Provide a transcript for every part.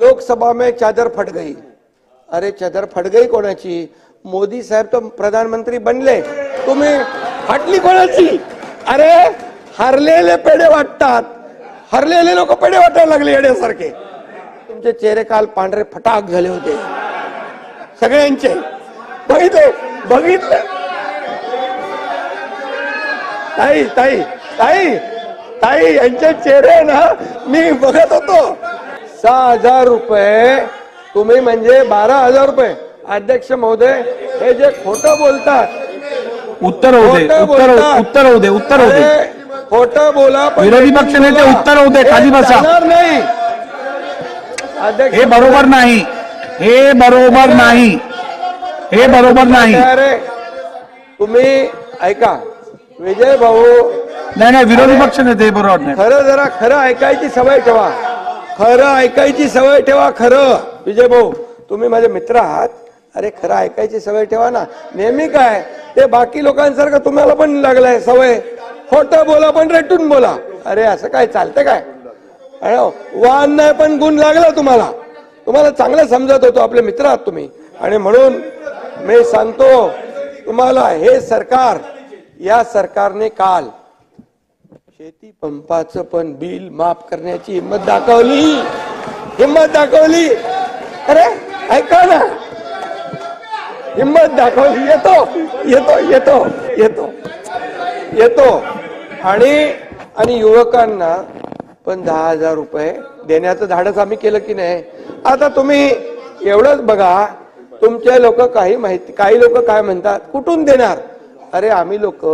लोकसभा में चादर फट गई। अरे चादर फट गई कोणाची? मोदी साहेब तर प्रधानमंत्री बनले। तुम्ही फाटली कोणाची? अरे हरलेले पेढे वाटतात. हरलेले लोक पेढे वाटायला लागले येण्यासारखे तुमचे चेहरे काल पांढरे फटाक झाले होते. सगळ्यांचे. बघितले बघितले. ताई ताई ताई ताई यांचे चेहरे ना मी बघत होतो. सहा हजार रुपये. तुम्ही म्हणजे बारा हजार रुपये. अध्यक्ष महोदय हे जे खोटं बोलतात. उत्तर होऊ दे खोटं उत्तर बोलतात. उत्तर होऊ दे उत्तर होऊ दे. अरे, खोटं बोला पण विरोधी पक्ष नेते. उत्तर होऊ दे, खाली हे बसा. चालणार नाही. अध्यक्ष हे बरोबर नाही. हे बरोबर नाही. हे बरोबर नाही. अरे तुम्ही ऐका विजय भाऊ. नाही नाही विरोधी पक्ष नेते हे बरोबर नाही. खरं जरा खरं ऐकायची सवय ठेवा. खरं ऐकायची सवय ठेवा खरं. विजय भाऊ तुम्ही माझे मित्र आहात. अरे खरं ऐकायची सवय ठेवा ना. नेहमी काय ते बाकी लोकांसारखं तुम्हाला पण लागलंय सवय. खोटं बोला पण रेटून बोला. अरे असं काय चालतं काय? वाहन नाही पण गुण लागला तुम्हाला. तुम्हाला चांगलं समजत होतो आपले मित्र आहात तुम्ही. आणि म्हणून मी सांगतो तुम्हाला हे सरकार या सरकारने काल शेती पंपाचं पण बिल माफ करण्याची हिंमत दाखवली. हिंमत दाखवली. अरे ऐका ना. हिंमत दाखवली. येतो येतो येतो येतो. येतो. आणि आणि युवकांना पण दहा हजार रुपये देण्याचं धाडस आम्ही केलं की नाही? आता तुम्ही एवढंच बघा. तुमचे लोक काही माहिती काही लोक काय म्हणतात? कुठून देणार? अरे आम्ही लोक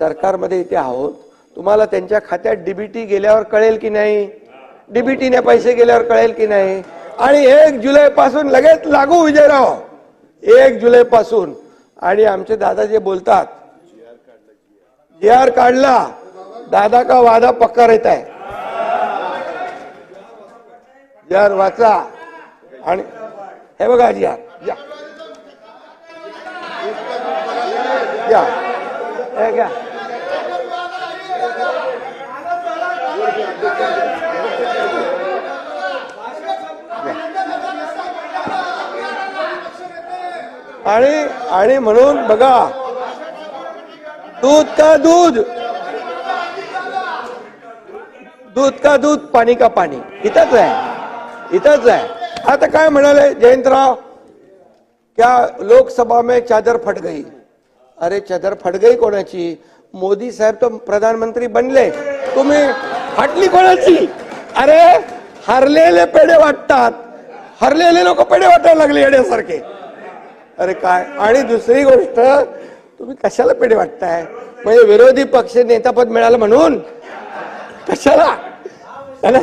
सरकारमध्ये इथे आहोत. तुम्हाला त्यांच्या खात्यात डीबीटी गेल्यावर कळेल की नाही? डीबीटीने पैसे गेल्यावर कळेल की नाही? आणि एक जुलै पासून लगेच लागू विजयराव. एक जुलै पासून आणि आमचे दादा जे बोलतात जी आर काढला दादा का वादा पक्का रहता आहे जी आर वाचा. आणि हे बघा जी आर या. या. आणि आणि म्हणून बघा दूध का दूध? दूध का दूध पाणी का पाणी? इथंच आहे. इथंच आहे. आता काय म्हणाले जयंतराव? क्या लोकसभा में चादर फट गई? अरे चादर फट गई कोणाची? मोदी साहेब तर प्रधानमंत्री बनले. तुम्ही फाटली कोणाची? अरे हरलेले पेढे वाटतात. हरलेले लोक पेढे वाटायला लागले येण्यासारखे अरे काय? आणि दुसरी गोष्ट तुम्ही कशाला पेढे वाटताय? म्हणजे विरोधी पक्ष नेतापद मिळालं म्हणून? कशाला? त्याला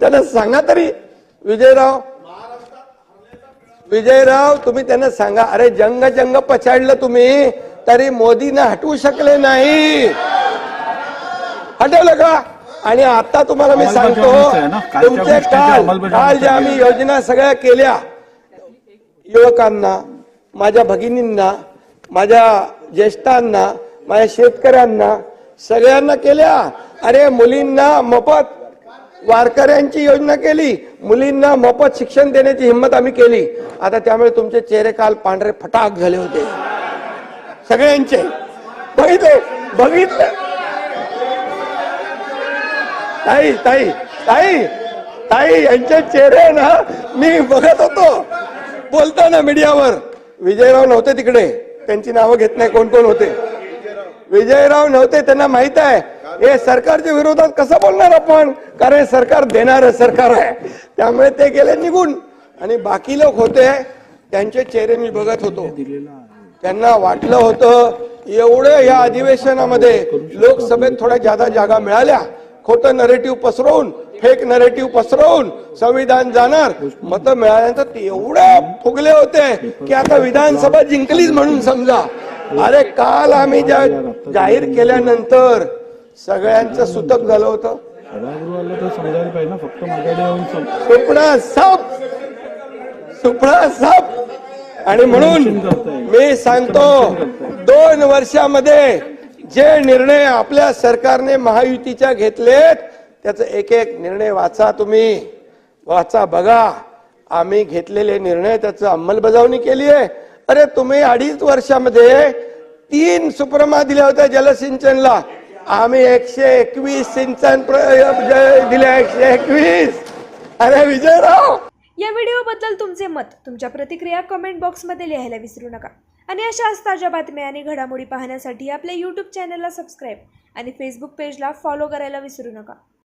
त्याला सांगा तरी. विजयराव विजयराव तुम्ही त्यांना सांगा. अरे जंग जंग पछाडलं तुम्ही तरी मोदींना हटवू शकले नाही. हटवलं का? आणि आता तुम्हाला मी सांगतो अंमलबजावणीचं आहे ना? कालच्या तुमचे गोष्टींच्या काल काल ज्या आम्ही योजना सगळ्या केल्या युवकांना माझ्या भगिनींना माझ्या ज्येष्ठांना माझ्या शेतकऱ्यांना सगळ्यांना केल्या. अरे मुलींना मोफत वारकऱ्यांची योजना केली. मुलींना मोफत शिक्षण देण्याची हिंमत आम्ही केली. आता त्यामुळे तुमचे चेहरे काल पांढरे फटाक झाले होते. सगळ्यांचे. बघितले? बघितले? ताई ताई ताई ताई यांचे चेहरे ना मी बघत होतो. बोलताना मीडियावर. विजयराव नव्हते तिकडे. त्यांची नावं घेत नाही कोण कोण होते. विजयराव नव्हते त्यांना माहीत आहे. हे सरकारच्या विरोधात कसं बोलणार आपण? कारण हे सरकार देणार सरकार आहे. त्यामुळे ते गेले निघून. आणि बाकी लोक होते त्यांचे चेहरे मी बघत होतो. त्यांना वाटलं होतं एवढं या अधिवेशनामध्ये लोकसभेत थोड्या जादा जागा मिळाल्या. खोटं नरेटिव्ह पसरवून फेक नरेटिव्ह पसरवून संविधान जाणार. मत मिळाल्यानंतर ते एवढे फुगले होते की आता विधानसभा जिंकलीच म्हणून समजा. अरे काल आम्ही ज्या जाहीर केल्यानंतर सगळ्यांचं सुतक झालं होतं. सुपडा साप सुपडा साप आणि म्हणून मी सांगतो दोन वर्षामध्ये जे निर्णय आपल्या सरकारने महायुतीच्या घेतलेत त्याचा एक एक निर्णय वाचा तुम्ही. वाचा बघा. आम्ही घेतलेले निर्णय त्याचं अंमलबजावणी केली आहे. अरे तुम्ही अडीच वर्षामध्ये तीन सुप्रमा दिल्या होत्या जलसिंचनला. आम्ही एकशे एकवीस सिंचन दिल्या एकशे एकवीस. अरे विजयराव! या व्हिडिओबद्दल तुमचे मत तुमच्या प्रतिक्रिया कमेंट बॉक्समध्ये लिहायला विसरू नका. आणि अशाच ताज्या बातम्या आणि घडामोडी पाहण्यासाठी आपल्या यूट्यूब चॅनलला सबस्क्राईब आणि फेसबुक पेजला फॉलो करायला विसरू नका.